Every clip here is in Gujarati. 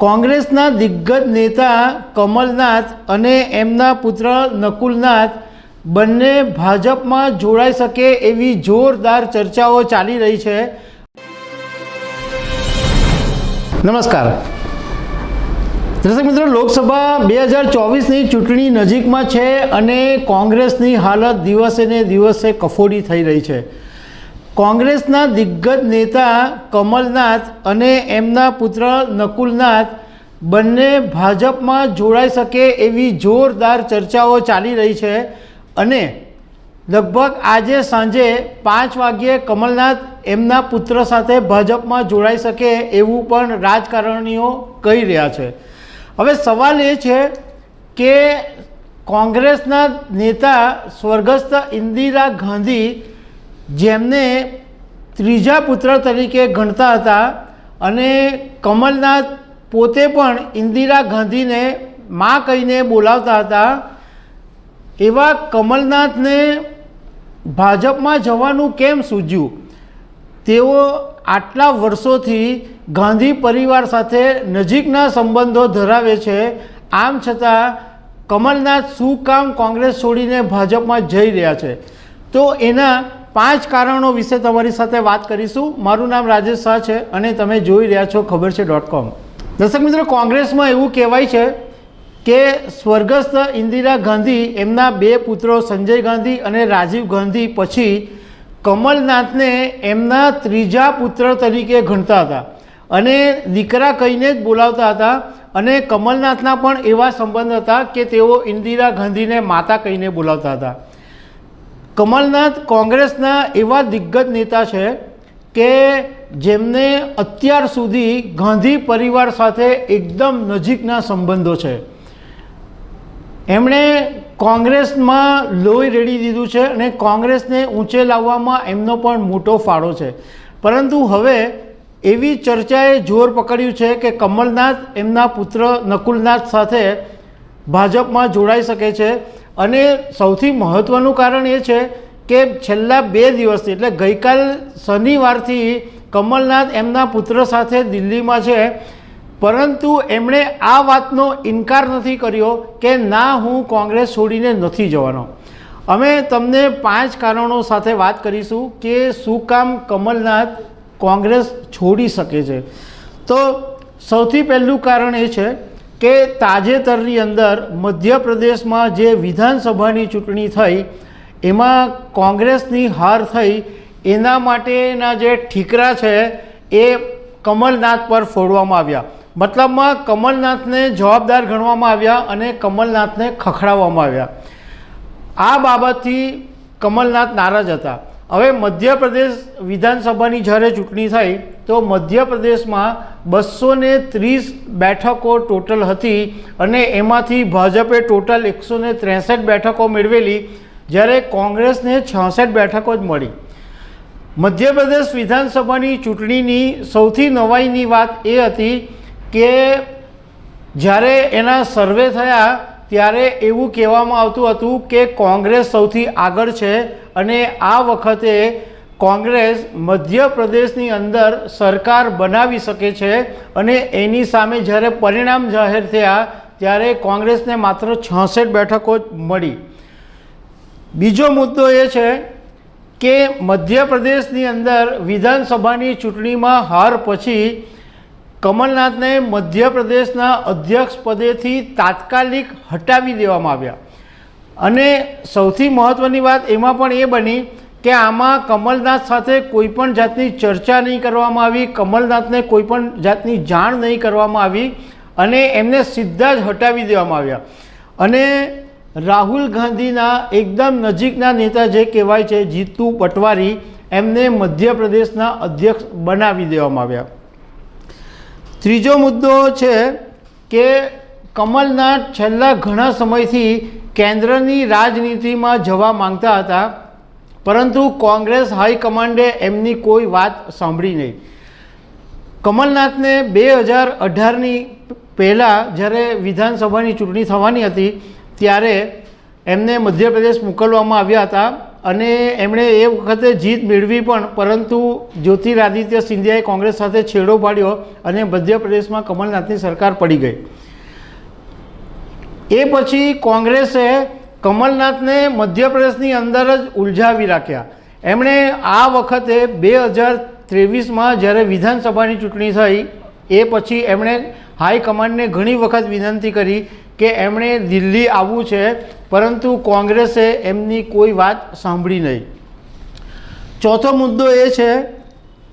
કોંગ્રેસના દિગ્ગજ નેતા કમલનાથ અને એમના પુત્ર નકુલનાથ બંને ભાજપમાં જોડાઈ શકે એવી જોરદાર ચર્ચાઓ ચાલી રહી છે. નમસ્કાર. દર્શક મિત્રો, લોકસભા બે હજાર ચોવીસની ચૂંટણી નજીકમાં છે અને કોંગ્રેસની હાલત દિવસે ને દિવસે કફોડી થઈ રહી છે. કોંગ્રેસના દિગ્ગજ નેતા કમલનાથ અને એમના પુત્ર નકુલનાથ બંને ભાજપમાં જોડાઈ શકે એવી જોરદાર ચર્ચાઓ ચાલી રહી છે અને લગભગ આજે સાંજે પાંચ વાગ્યે કમલનાથ એમના પુત્ર સાથે ભાજપમાં જોડાઈ શકે એવું પણ રાજકારણીઓ કહી રહ્યા છે. હવે સવાલ એ છે કે કોંગ્રેસના નેતા સ્વર્ગસ્થ ઇન્દિરા ગાંધી જેમને ત્રીજા પુત્ર તરીકે ગણતા હતા અને કમલનાથ પોતે પણ ઇન્દિરા ગાંધીને મા કહીને બોલાવતા હતા. એવા કમલનાથને ભાજપમાં જવાનું કેમ સૂજ્યું? તેઓ આટલા વર્ષોથી ગાંધી પરિવાર સાથે નજીકના સંબંધો ધરાવે છે. આમ છતાં કમલનાથ શું કામ કોંગ્રેસ છોડીને ભાજપમાં જઈ રહ્યા છે? તો એના પાંચ કારણો વિશે તમારી સાથે વાત કરીશું. મારું નામ રાજેશ શાહ છે અને તમે જોઈ રહ્યા છો ખબર છે ડોટ કોમ દર્શક મિત્રો, કોંગ્રેસમાં એવું કહેવાય છે કે સ્વર્ગસ્થ ઇન્દિરા ગાંધી, એમના બે પુત્રો સંજય ગાંધી અને રાજીવ ગાંધી પછી કમલનાથને એમના ત્રીજા પુત્ર તરીકે ગણતા હતા. અને દીકરા કહીને જ બોલાવતા હતા અને કમલનાથના પણ એવા સંબંધ હતા કે તેઓ ઇન્દિરા ગાંધીને માતા કહીને બોલાવતા હતા. કમલનાથ કોંગ્રેસના એવા દિગ્ગજ નેતા છે કે જેમને અત્યાર સુધી ગાંધી પરિવાર સાથે એકદમ નજીકના સંબંધો છે. એમણે કોંગ્રેસમાં લોહી રેડી દીધું છે અને કોંગ્રેસને ઊંચે લાવવામાં એમનો પણ મોટો ફાળો છે. પરંતુ હવે એવી ચર્ચાએ જોર પકડ્યું છે કે કમલનાથ એમના પુત્ર નકુલનાથ સાથે ભાજપમાં જોડાઈ શકે છે. અને સૌથી મહત્ત્વનું કારણ એ છે કે છેલ્લા બે દિવસથી એટલે ગઈકાલ શનિવારથી કમલનાથ એમના પુત્ર સાથે દિલ્હીમાં છે. પરંતુ એમણે આ વાતનો ઇનકાર નથી કર્યો કે ના, હું કોંગ્રેસ છોડીને નથી જવાનો. અમે તમને પાંચ કારણો સાથે વાત કરીશું કે શું કામ કમલનાથ કોંગ્રેસ છોડી શકે છે. તો સૌથી પહેલું કારણ એ છે કે તાજેતરની અંદર મધ્યપ્રદેશમાં જે વિધાનસભાની ચૂંટણી થઈ, એમાં કોંગ્રેસની હાર થઈ, એના માટેના જે ઠીકરા છે એ કમલનાથ પર ફોડવામાં આવ્યા. મતલબમાં કમલનાથને જવાબદાર ગણવામાં આવ્યા અને કમલનાથને ખખડાવવામાં આવ્યા. આ બાબતથી કમલનાથ નારાજ હતા. હવે મધ્યપ્રદેશ વિધાનસભાની જ્યારે ચૂંટણી થઈ, તો મધ્યપ્રદેશમાં બસો ને ત્રીસ બેઠકો ટોટલ હતી અને એમાંથી ભાજપે ટોટલ એકસો ને ત્રેસઠ બેઠકો મેળવેલી, જ્યારે કોંગ્રેસને છાસઠ બેઠકો જ મળી. મધ્યપ્રદેશ વિધાનસભાની ચૂંટણીની સૌથી નવાઈની વાત એ હતી કે જ્યારે એના સર્વે થયા ત્યારે એવું કહેવામાં આવતું હતું કે કોંગ્રેસ સૌથી આગળ છે અને આ વખતે કોંગ્રેસ મધ્યપ્રદેશની અંદર સરકાર બનાવી શકે છે અને એની સામે જ્યારે પરિણામ જાહેર થયા ત્યારે કોંગ્રેસને માત્ર છસઠ બેઠકો જ મળી. બીજો મુદ્દો એ છે કે મધ્યપ્રદેશની અંદર વિધાનસભાની ચૂંટણીમાં હાર પછી કમલનાથને મધ્યપ્રદેશના અધ્યક્ષ પદેથી તાત્કાલિક હટાવી દેવામાં આવ્યા. અને સૌથી મહત્ત્વની વાત એમાં પણ એ બની કે આમાં કમલનાથ સાથે કોઈ પણ જાતની ચર્ચા નહીં કરવામાં આવી, કમલનાથને કોઈ પણ જાતની જાણ નહીં કરવામાં આવી અને એમને સીધા જ હટાવી દેવામાં આવ્યા. અને રાહુલ ગાંધીના એકદમ નજીકના નેતા જે કહેવાય છે, જીતુ પટવારી, એમને મધ્યપ્રદેશના અધ્યક્ષ બનાવી દેવામાં આવ્યા. ત્રીજો મુદ્દો છે કે કમલનાથ છેલ્લા ઘણા સમયથી કેન્દ્રની રાજનીતિમાં જવા માંગતા હતા, પરંતુ કોંગ્રેસ હાઈકમાન્ડે એમની કોઈ વાત સાંભળી નહીં. કમલનાથને બે હજાર અઢારની પહેલાં જ્યારે વિધાનસભાની ચૂંટણી થવાની હતી, ત્યારે એમને મધ્યપ્રદેશ મોકલવામાં આવ્યા હતા. અને એમણે એ વખતે જીત મેળવી પણ, પરંતુ જ્યોતિરાદિત્ય સિંધિયાએ કોંગ્રેસ સાથે છેડો પાડ્યો અને મધ્યપ્રદેશમાં કમલનાથની સરકાર પડી ગઈ. એ પછી કોંગ્રેસે કમલનાથને મધ્યપ્રદેશની અંદર જ ઉલઝાવી રાખ્યા. એમણે આ વખતે બે હજાર ત્રેવીસમાં જ્યારે વિધાનસભાની ચૂંટણી થઈ, એ પછી એમણે હાઈકમાન્ડને ઘણી વખત વિનંતી કરી કે એમણે દિલ્હી આવવું છે પરંતુ કોંગ્રેસે એમની કોઈ વાત સાંભળી નહીં. ચોથો મુદ્દો એ છે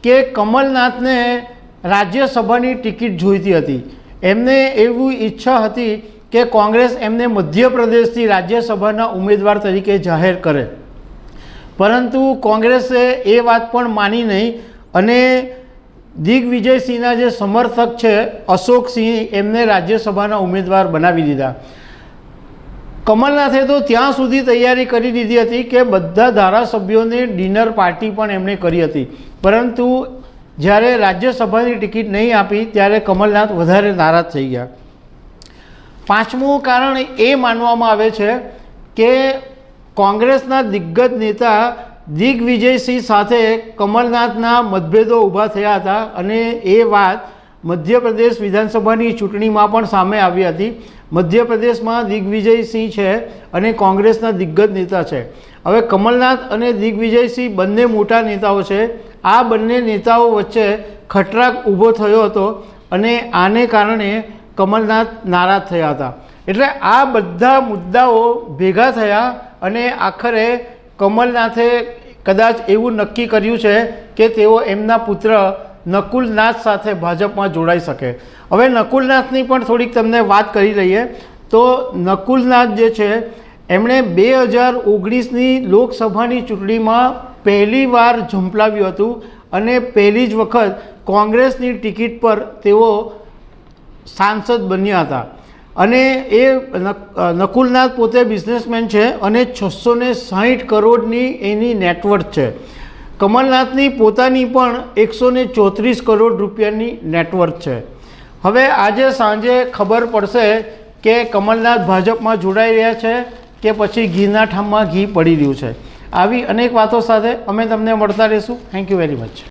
કે કમલનાથને રાજ્યસભાની ટિકિટ જોઈતી હતી. એમને એવું ઈચ્છા હતી કે કોંગ્રેસ એમને મધ્યપ્રદેશથી રાજ્યસભાના ઉમેદવાર તરીકે જાહેર કરે. પરંતુ કોંગ્રેસે એ વાત પણ માની નહીં અને દિગ્વિજયસિંહના જે સમર્થક છે અશોકસિંહ એમને રાજ્યસભાના ઉમેદવાર બનાવી દીધા. કમલનાથે તો ત્યાં સુધી તૈયારી કરી દીધી હતી કે બધા ધારાસભ્યોને ડિનર પાર્ટી પણ એમણે કરી હતી. પરંતુ જ્યારે રાજ્યસભાની ટિકિટ નહીં આપી, ત્યારે કમલનાથ વધારે નારાજ થઈ ગયા. પાંચમું કારણ એ માનવામાં આવે છે કે કોંગ્રેસના દિગ્ગજ નેતા દિગ્વિજયસિંહ સાથે કમલનાથના મતભેદો ઊભા થયા હતા અને એ વાત મધ્યપ્રદેશ વિધાનસભાની ચૂંટણીમાં પણ સામે આવી હતી. મધ્યપ્રદેશમાં દિગ્વિજયસિંહ છે અને કોંગ્રેસના દિગ્ગજ નેતા છે. હવે કમલનાથ અને દિગ્વિજયસિંહ બંને મોટા નેતાઓ છે. આ બંને નેતાઓ વચ્ચે ખટરાક ઊભો થયો હતો અને આને કારણે કમલનાથ નારાજ થયા હતા. એટલે આ બધા મુદ્દાઓ ભેગા થયા અને આખરે કમલનાથે કદાચ એવું નક્કી કર્યું છે કે તેઓ એમના પુત્ર નકુલનાથ સાથે ભાજપમાં જોડાઈ શકે. હવે નકુલનાથની પણ થોડીક તમને વાત કરી લઈએ. તો નકુલનાથ જે છે, એમણે બે હજાર ઓગણીસની લોકસભાની ચૂંટણીમાં પહેલીવાર ઝંપલાવ્યું હતું અને પહેલી જ વખત કોંગ્રેસની ટિકિટ પર તેઓ સાંસદ બન્યા હતા. અને એ નક- નકુલનાથ પોતે બિઝનેસમેન છે અને છસો ને સાહીઠ કરોડની એની નેટવર્ક છે. કમલનાથની પોતાની પણ એકસો ને ચોત્રીસ કરોડ રૂપિયાની નેટવર્ક છે. હવે આજે સાંજે ખબર પડશે કે કમલનાથ ભાજપમાં જોડાઈ રહ્યા છે કે પછી ઘીના ઠામમાં ઘી પડી રહ્યું છે. આવી અનેક વાતો સાથે અમે તમને મળતા રહીશું. Thank you very much